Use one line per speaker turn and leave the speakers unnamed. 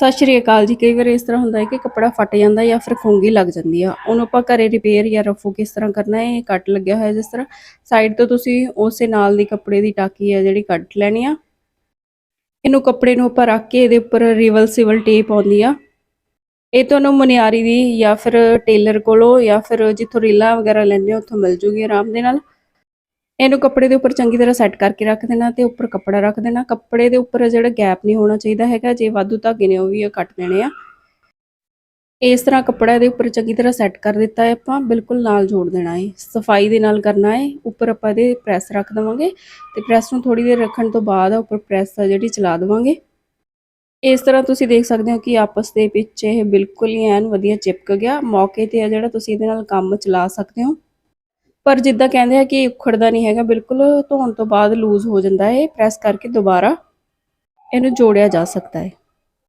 ਸਤਿ ਸ਼੍ਰੀ ਅਕਾਲ ਜੀ। ਕਈ ਵਾਰ ਇਸ ਤਰ੍ਹਾਂ ਹੁੰਦਾ ਹੈ ਕਿ ਕੱਪੜਾ ਫਟ ਜਾਂਦਾ ਜਾਂ ਫਿਰ ਖੁੰਗੀ ਲੱਗ ਜਾਂਦੀ ਆ। ਉਹਨੂੰ ਆਪਾਂ ਘਰੇ ਰਿਪੇਅਰ ਜਾਂ ਰਫੂ ਕਿਸ ਤਰ੍ਹਾਂ ਕਰਨਾ ਹੈ, ਇਹ ਕੱਟ ਲੱਗਿਆ ਹੋਇਆ ਜਿਸ ਤਰ੍ਹਾਂ। ਸਾਈਡ ਤੋਂ ਤੁਸੀਂ ਉਸੇ ਨਾਲ ਦੀ ਕੱਪੜੇ ਦੀ ਟਾਕੀ ਹੈ ਜਿਹੜੀ ਕੱਟ ਲੈਣੀ ਆ। ਇਹਨੂੰ ਕੱਪੜੇ ਨੂੰ ਆਪਾਂ ਰੱਖ ਕੇ ਇਹਦੇ ਉੱਪਰ ਰਿਵਰਸਿਬਲ ਟੇਪ ਆਉਂਦੀ ਆ। ਇਹ ਤੁਹਾਨੂੰ ਮਨਿਆਰੀ ਦੀ ਜਾਂ ਫਿਰ ਟੇਲਰ ਕੋਲੋਂ ਜਾਂ ਫਿਰ ਜਿੱਥੋਂ ਰੀਲਾਂ ਵਗੈਰਾ ਲੈਂਦੇ ਹੋ, ਉੱਥੋਂ ਮਿਲ ਜੂਗੀ ਆਰਾਮ ਦੇ ਨਾਲ। ਇਹਨੂੰ ਕੱਪੜੇ ਦੇ ਉੱਪਰ ਚੰਗੀ ਤਰ੍ਹਾਂ ਸੈੱਟ ਕਰਕੇ ਰੱਖ ਦੇਣਾ ਤੇ ਉੱਪਰ ਕੱਪੜਾ ਰੱਖ ਦੇਣਾ। ਕੱਪੜੇ ਦੇ ਉੱਪਰ ਜਿਹੜਾ ਗੈਪ ਨਹੀਂ ਹੋਣਾ ਚਾਹੀਦਾ ਹੈਗਾ, ਜੇ ਵਾਧੂ ਧਾਗੇ ਨੇ ਉਹ ਵੀ ਕੱਟ ਦੇਣੇ ਆ। ਇਸ ਤਰ੍ਹਾਂ ਕੱਪੜਾ ਇਹਦੇ ਉੱਪਰ ਚੰਗੀ ਤਰ੍ਹਾਂ ਸੈੱਟ ਕਰ ਦਿੱਤਾ ਹੈ ਆਪਾਂ, ਬਿਲਕੁਲ ਨਾਲ ਜੋੜ ਦੇਣਾ ਹੈ। ਸਫ਼ਾਈ ਦੇ ਨਾਲ ਕਰਨਾ ਹੈ। ਉੱਪਰ ਆਪਾਂ ਇਹਦੇ ਪ੍ਰੈਸ ਰੱਖ ਦੇਵਾਂਗੇ ਤੇ ਪ੍ਰੈਸ ਨੂੰ ਥੋੜੀ ਦੇਰ ਰੱਖਣ ਤੋਂ ਬਾਅਦ ਉੱਪਰ ਪ੍ਰੈਸ ਆ ਜਿਹੜੀ ਚਲਾ ਦੇਵਾਂਗੇ। ਇਸ ਤਰ੍ਹਾਂ ਤੁਸੀਂ ਦੇਖ ਸਕਦੇ ਹੋ ਕਿ ਆਪਸ ਦੇ ਵਿੱਚ ਇਹ ਬਿਲਕੁਲ ਹੀ ਐਨ ਵਧੀਆ ਚਿਪਕ ਗਿਆ। ਮੌਕੇ ਤੇ ਆ ਜਿਹੜਾ ਤੁਸੀਂ ਇਹਦੇ ਨਾਲ ਕੰਮ ਚਲਾ ਸਕਦੇ ਹੋ। ਪਰ ਜਿੱਦਾਂ ਕਹਿੰਦੇ ਆ ਕਿ ਉਖੜਦਾ ਨਹੀਂ ਹੈਗਾ, ਬਿਲਕੁਲ ਧੋਣ ਤੋਂ ਬਾਅਦ ਲੂਜ਼ ਹੋ ਜਾਂਦਾ ਹੈ ਪ੍ਰੈਸ ਕਰਕੇ ਦੁਬਾਰਾ ਇਹਨੂੰ ਜੋੜਿਆ ਜਾ ਸਕਦਾ ਹੈ।